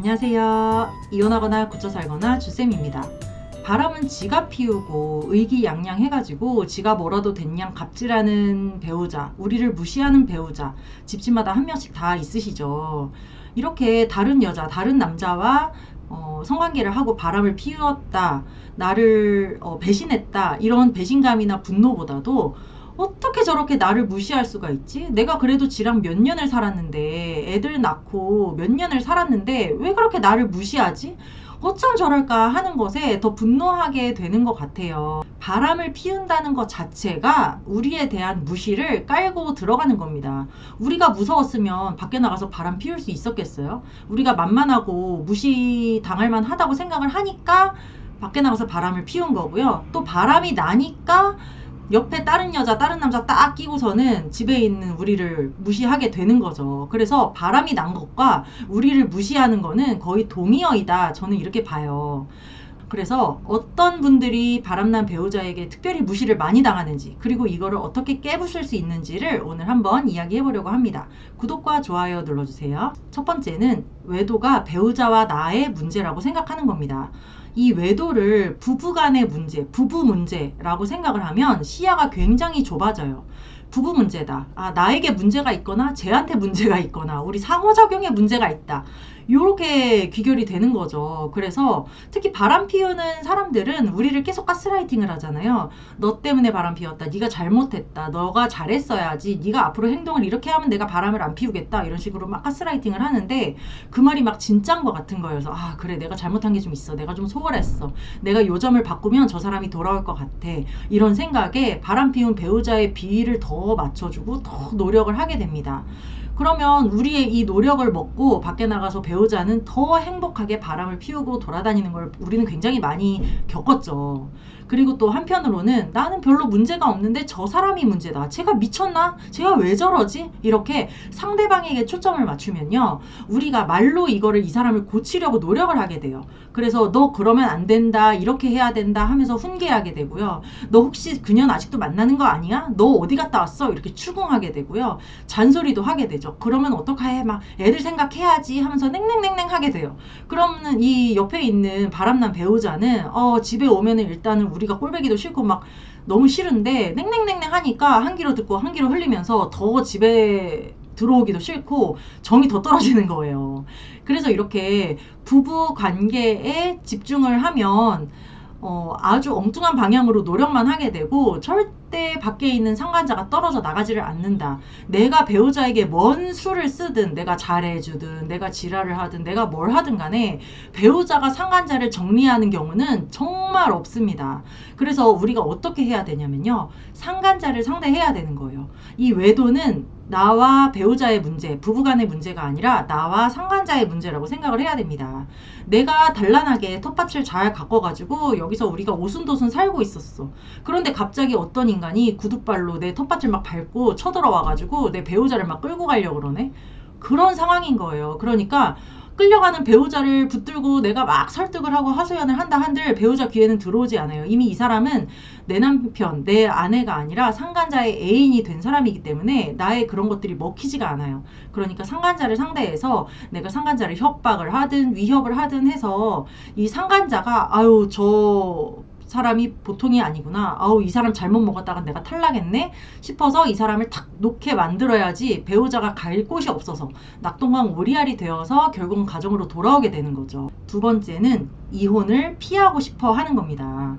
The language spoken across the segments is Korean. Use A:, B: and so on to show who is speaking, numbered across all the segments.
A: 안녕하세요. 이혼하거나 고쳐 살거나 주쌤입니다. 바람은 지가 피우고 의기양양해가지고 지가 뭐라도 된양 갑질하는 배우자, 우리를 무시하는 배우자, 집집마다 한 명씩 다 있으시죠. 이렇게 다른 여자, 다른 남자와 어, 성관계를 하고 바람을 피웠다, 나를 어, 배신했다, 이런 배신감이나 분노보다도 어떻게 저렇게 나를 무시할 수가 있지? 내가 그래도 지랑 몇 년을 살았는데, 애들 낳고 몇 년을 살았는데, 왜 그렇게 나를 무시하지? 어쩜 저럴까 하는 것에 더 분노하게 되는 것 같아요. 바람을 피운다는 것 자체가 우리에 대한 무시를 깔고 들어가는 겁니다. 우리가 무서웠으면 밖에 나가서 바람 피울 수 있었겠어요? 우리가 만만하고 무시 당할 만하다고 생각을 하니까 밖에 나가서 바람을 피운 거고요. 또 바람이 나니까 옆에 다른 여자, 다른 남자 딱 끼고서는 집에 있는 우리를 무시하게 되는 거죠. 그래서 바람이 난 것과 우리를 무시하는 거는 거의 동의어이다. 저는 이렇게 봐요. 그래서 어떤 분들이 바람난 배우자에게 특별히 무시를 많이 당하는지 그리고 이거를 어떻게 깨부술 수 있는지를 오늘 한번 이야기해 보려고 합니다. 구독과 좋아요 눌러주세요. 첫 번째는 외도가 배우자와 나의 문제라고 생각하는 겁니다. 이 외도를 부부 간의 문제, 부부 문제라고 생각을 하면 시야가 굉장히 좁아져요. 부부 문제다. 아, 나에게 문제가 있거나 쟤한테 문제가 있거나 우리 상호작용에 문제가 있다. 요렇게 귀결이 되는 거죠. 그래서 특히 바람 피우는 사람들은 우리를 계속 가스라이팅을 하잖아요. 너 때문에 바람 피웠다. 네가 잘못했다. 너가 잘했어야지. 네가 앞으로 행동을 이렇게 하면 내가 바람을 안 피우겠다. 이런 식으로 막 가스라이팅을 하는데 그 말이 막 진짠 것 같은. 그래서 아 그래 내가 잘못한 게 좀 있어. 내가 좀 소홀했어. 내가 요점을 바꾸면 저 사람이 돌아올 것 같아. 이런 생각에 바람 피운 배우자의 비위를 더 맞춰주고 더 노력을 하게 됩니다. 그러면 우리의 이 노력을 먹고 밖에 나가서 배우자는 더 행복하게 바람을 피우고 돌아다니는 걸 우리는 굉장히 많이 겪었죠. 그리고 또 한편으로는 나는 별로 문제가 없는데 저 사람이 문제다. 쟤가 미쳤나? 쟤가 왜 저러지? 이렇게 상대방에게 초점을 맞추면요. 우리가 말로 이거를 이 사람을 고치려고 노력을 하게 돼요. 그래서 너 그러면 안 된다. 이렇게 해야 된다 하면서 훈계하게 되고요. 너 혹시 그년 아직도 만나는 거 아니야? 너 어디 갔다 왔어? 이렇게 추궁하게 되고요. 잔소리도 하게 되죠. 그러면 어떡해? 막 애들 생각해야지 하면서 냉랭냉랭 하게 돼요. 그러면 이 옆에 있는 바람난 배우자는 어 집에 오면은 일단은 우리가 꼴배기도 싫고 막 너무 싫은데 냉랭냉랭 하니까 한 귀로 듣고 한 귀로 흘리면서 더 집에 들어오기도 싫고 정이 더 떨어지는 거예요. 그래서 이렇게 부부 관계에 집중을 하면 어, 아주 엉뚱한 방향으로 노력만 하게 되고 절 대 밖에 있는 상관자가 떨어져 나가지를 않는다. 내가 배우자에게 뭔 수를 쓰든 내가 잘해주든 내가 지랄을 하든 내가 뭘 하든 간에 배우자가 상관자를 정리하는 경우는 정말 없습니다. 그래서 우리가 어떻게 해야 되냐면요. 상관자를 상대해야 되는 거예요. 이 외도는 나와 배우자의 문제, 부부간의 문제가 아니라 나와 상관자의 문제라고 생각을 해야 됩니다. 내가 단란하게 텃밭을 잘 가꿔가지고 여기서 우리가 오순도순 살고 있었어. 그런데 갑자기 어떤 인간 이 구두발로 내 텃밭을 막 밟고 쳐들어와가지고 내 배우자를 막 끌고 가려고 그러네? 그런 상황인 거예요. 그러니까 끌려가는 배우자를 붙들고 내가 막 설득을 하고 하소연을 한다 한들 배우자 귀에는 들어오지 않아요. 이미 이 사람은 내 남편, 내 아내가 아니라 상간자의 애인이 된 사람이기 때문에 나의 그런 것들이 먹히지가 않아요. 그러니까 상간자를 상대해서 내가 상간자를 협박을 하든 위협을 하든 해서 이 상간자가 아유 저 사람이 보통이 아니구나. 아우, 이 사람 잘못 먹었다가 내가 탈락했네? 싶어서 이 사람을 탁 놓게 만들어야지 배우자가 갈 곳이 없어서 낙동강 오리알이 되어서 결국은 가정으로 돌아오게 되는 거죠. 두 번째는 이혼을 피하고 싶어 하는 겁니다.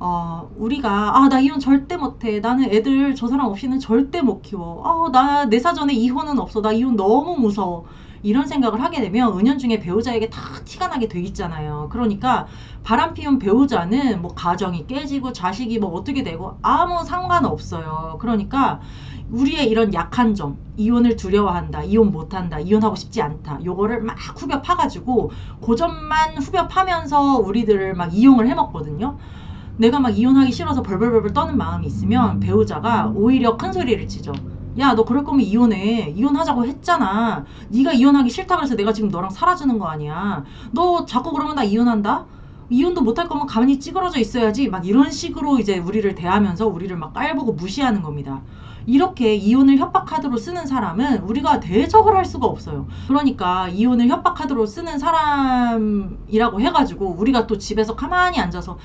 A: 어, 우리가, 아, 나 이혼 절대 못해. 나는 애들 저 사람 없이는 절대 못 키워. 아, 나내 사전에 이혼은 없어. 나 이혼 너무 무서워. 이런 생각을 하게 되면 은연중에 배우자에게 다 티가 나게 돼 있잖아요. 그러니까 바람 피운 배우자는 뭐 가정이 깨지고 자식이 뭐 어떻게 되고 아무 상관없어요. 그러니까 우리의 이런 약한 점, 이혼을 두려워한다, 이혼 못한다, 이혼하고 싶지 않다, 요거를 막 후벼 파가지고 그 점만 후벼 파면서 우리들을 막 이용을 해먹거든요. 내가 막 이혼하기 싫어서 벌벌벌벌 떠는 마음이 있으면 배우자가 오히려 큰 소리를 치죠. 야, 너 그럴 거면 이혼해. 이혼하자고 했잖아. 네가 이혼하기 싫다 그래서 내가 지금 너랑 살아주는 거 아니야. 너 자꾸 그러면 나 이혼한다? 이혼도 못할 거면 가만히 찌그러져 있어야지. 막 이런 식으로 이제 우리를 대하면서 우리를 막 깔보고 무시하는 겁니다. 이렇게 이혼을 협박 카드로 쓰는 사람은 우리가 대적을 할 수가 없어요. 그러니까 이혼을 협박 카드로 쓰는 사람이라고 해가지고 우리가 또 집에서 가만히 앉아서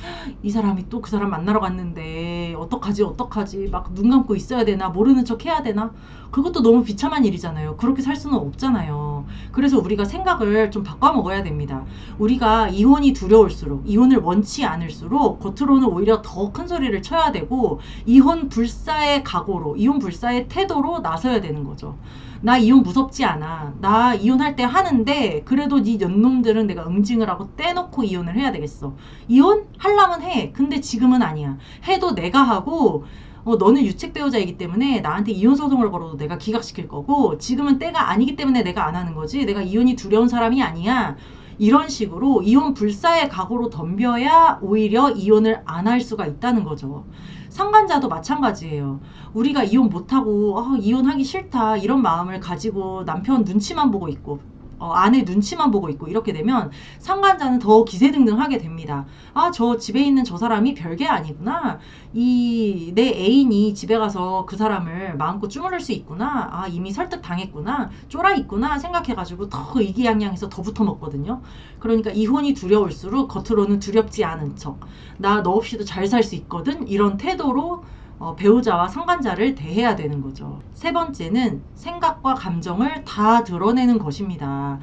A: 이 사람이 또 그 사람 만나러 갔는데 어떡하지 어떡하지 막 눈 감고 있어야 되나 모르는 척 해야 되나 그것도 너무 비참한 일이잖아요. 그렇게 살 수는 없잖아요. 그래서 우리가 생각을 좀 바꿔 먹어야 됩니다. 우리가 이혼이 두려울수록 이혼을 원치 않을수록 겉으로는 오히려 더 큰 소리를 쳐야 되고 이혼 불사의 각오로 이혼 불사의 태도로 나서야 되는 거죠. 나 이혼 무섭지 않아. 나 이혼할 때 하는데 그래도 네 연놈들은 내가 응징을 하고 떼놓고 이혼을 해야 되겠어. 이혼 하려면 해. 근데 지금은 아니야. 해도 내가 하고 어, 너는 유책 배우자이기 때문에 나한테 이혼 소송을 걸어도 내가 기각시킬 거고 지금은 때가 아니기 때문에 내가 안 하는 거지. 내가 이혼이 두려운 사람이 아니야. 이런 식으로 이혼 불사의 각오로 덤벼야 오히려 이혼을 안 할 수가 있다는 거죠. 상간자도 마찬가지예요. 우리가 이혼 못하고 아, 이혼하기 싫다 이런 마음을 가지고 남편 눈치만 보고 있고 어, 아내 눈치만 보고 있고 이렇게 되면 상간자는 더 기세등등하게 됩니다. 아, 저 집에 있는 저 사람이 별게 아니구나. 이 내 애인이 집에 가서 그 사람을 마음껏 주무를 수 있구나. 아, 이미 설득 당했구나. 쫄아 있구나 생각해가지고 더 의기양양해서 더 붙어 먹거든요. 그러니까 이혼이 두려울수록 겉으로는 두렵지 않은 척. 나 너 없이도 잘 살 수 있거든. 이런 태도로 어, 배우자와 상간자를 대해야 되는 거죠. 세 번째는 생각과 감정을 다 드러내는 것입니다.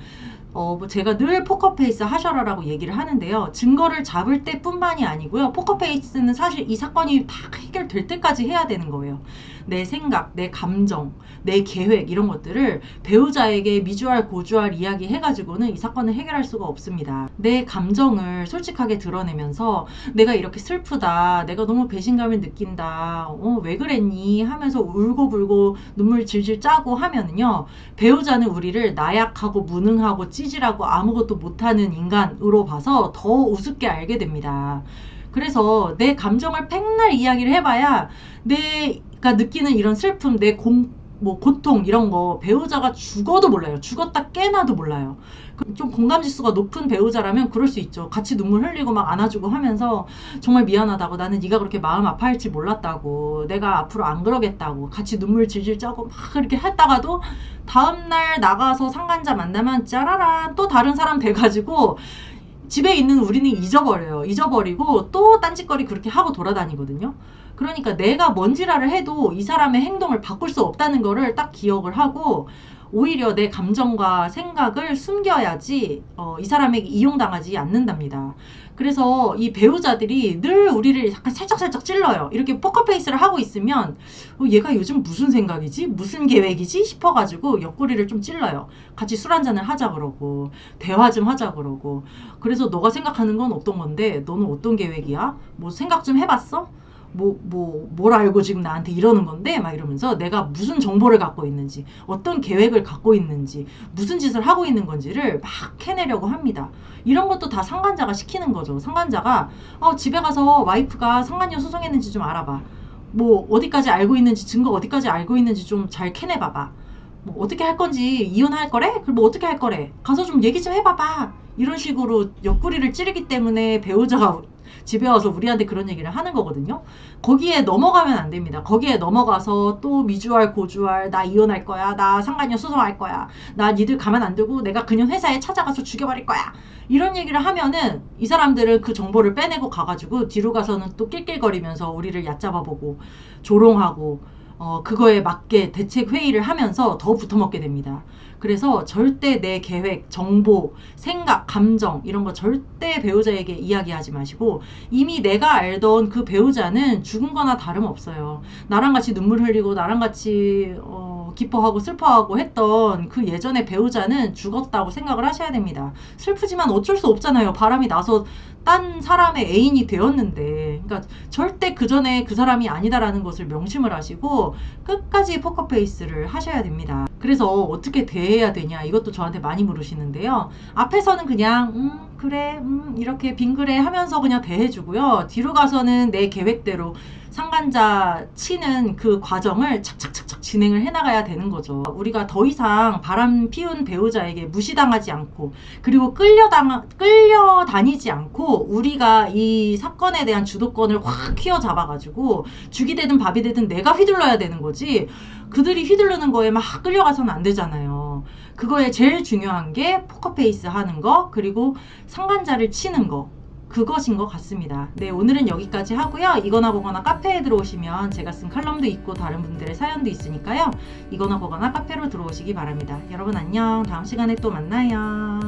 A: 어, 뭐 제가 늘 포커페이스 하셔라라고 얘기를 하는데요. 증거를 잡을 때 뿐만이 아니고요. 포커페이스는 사실 이 사건이 다 해결될 때까지 해야 되는 거예요. 내 생각, 내 감정, 내 계획 이런 것들을 배우자에게 미주알 고주알 이야기 해가지고는 이 사건을 해결할 수가 없습니다. 내 감정을 솔직하게 드러내면서 내가 이렇게 슬프다, 내가 너무 배신감을 느낀다, 어, 왜 그랬니? 하면서 울고불고 눈물 질질 짜고 하면은요, 배우자는 우리를 나약하고 무능하고 찌질하고 아무것도 못하는 인간으로 봐서 더 우습게 알게 됩니다. 그래서 내 감정을 백날 이야기를 해봐야 내가 느끼는 이런 슬픔, 내 공, 뭐 고통 이런 거 배우자가 죽어도 몰라요. 죽었다 깨나도 몰라요. 그좀 공감 지수가 높은 배우자라면 그럴 수 있죠. 같이 눈물 흘리고 막 안아주고 하면서 정말 미안하다고 나는 네가 그렇게 마음 아파할지 몰랐다고 내가 앞으로 안 그러겠다고 같이 눈물 질질 짜고 막 그렇게 했다가도 다음날 나가서 상간자 만나면 짜라란 또 다른 사람 돼가지고 집에 있는 우리는 잊어버려요. 잊어버리고 또 딴짓거리 그렇게 하고 돌아다니거든요. 그러니까 내가 뭔지라를 해도 이 사람의 행동을 바꿀 수 없다는 거를 딱 기억을 하고 오히려 내 감정과 생각을 숨겨야지 어, 이 사람에게 이용당하지 않는답니다. 그래서 이 배우자들이 늘 우리를 약간 살짝살짝 찔러요. 이렇게 포커페이스를 하고 있으면 어, 얘가 요즘 무슨 생각이지? 무슨 계획이지? 싶어가지고 옆구리를 좀 찔러요. 같이 술 한잔을 하자 그러고 대화 좀 하자 그러고 그래서 너가 생각하는 건 어떤 건데 너는 어떤 계획이야? 뭐 생각 좀 해봤어? 뭐, 뭐, 뭘 알고 지금 나한테 이러는 건데? 막 이러면서 내가 무슨 정보를 갖고 있는지, 어떤 계획을 갖고 있는지, 무슨 짓을 하고 있는 건지를 막 캐내려고 합니다. 이런 것도 다 상간자가 시키는 거죠. 상간자가, 어, 집에 가서 와이프가 상간녀 소송했는지 좀 알아봐. 뭐, 어디까지 알고 있는지, 증거 어디까지 알고 있는지 좀 잘 캐내봐봐. 뭐, 어떻게 할 건지, 이혼할 거래? 그럼 뭐 어떻게 할 거래? 가서 좀 얘기 좀 해봐봐. 이런 식으로 옆구리를 찌르기 때문에 배우자가 집에 와서 우리한테 그런 얘기를 하는 거거든요. 거기에 넘어가면 안 됩니다. 거기에 넘어가서 또 미주알 고주알 나 이혼할 거야. 나 상간녀 소송할 거야. 나 니들 가만 안 두고 내가 그녀 회사에 찾아가서 죽여버릴 거야. 이런 얘기를 하면은 이 사람들은 그 정보를 빼내고 가가지고 뒤로 가서는 또 낄낄거리면서 우리를 얕잡아보고 조롱하고 어, 그거에 맞게 대책 회의를 하면서 더 붙어먹게 됩니다. 그래서 절대 내 계획, 정보, 생각, 감정 이런 거 절대 배우자에게 이야기하지 마시고 이미 내가 알던 그 배우자는 죽은 거나 다름없어요. 나랑 같이 눈물 흘리고 나랑 같이 어, 기뻐하고 슬퍼하고 했던 그 예전의 배우자는 죽었다고 생각을 하셔야 됩니다. 슬프지만 어쩔 수 없잖아요. 바람이 나서 딴 사람의 애인이 되었는데 그러니까 절대 그 전에 그 사람이 아니다라는 것을 명심을 하시고 끝까지 포커페이스를 하셔야 됩니다. 그래서 어떻게 대해야 되냐 이것도 저한테 많이 물으시는데요. 앞에서는 그냥 음 그래 음 이렇게 빙그레 하면서 그냥 대해주고요. 뒤로 가서는 내 계획대로 상간자 치는 그 과정을 착착착착 진행을 해나가야 되는 거죠. 우리가 더 이상 바람 피운 배우자에게 무시당하지 않고 그리고 끌려당 끌려다니지 않고 우리가 이 사건에 대한 주도권 을 확 휘어잡아가지고 죽이 되든 밥이 되든 내가 휘둘러야 되는 거지 그들이 휘두르는 거에 막 끌려가서는 안 되잖아요. 그거에 제일 중요한 게 포커페이스 하는 거 그리고 상간자를 치는 거 그것인 것 같습니다. 네, 오늘은 여기까지 하고요. 이거나 보거나 카페에 들어오시면 제가 쓴 칼럼도 있고 다른 분들의 사연도 있으니까요. 이거나 보거나 카페로 들어오시기 바랍니다. 여러분 안녕. 다음 시간에 또 만나요.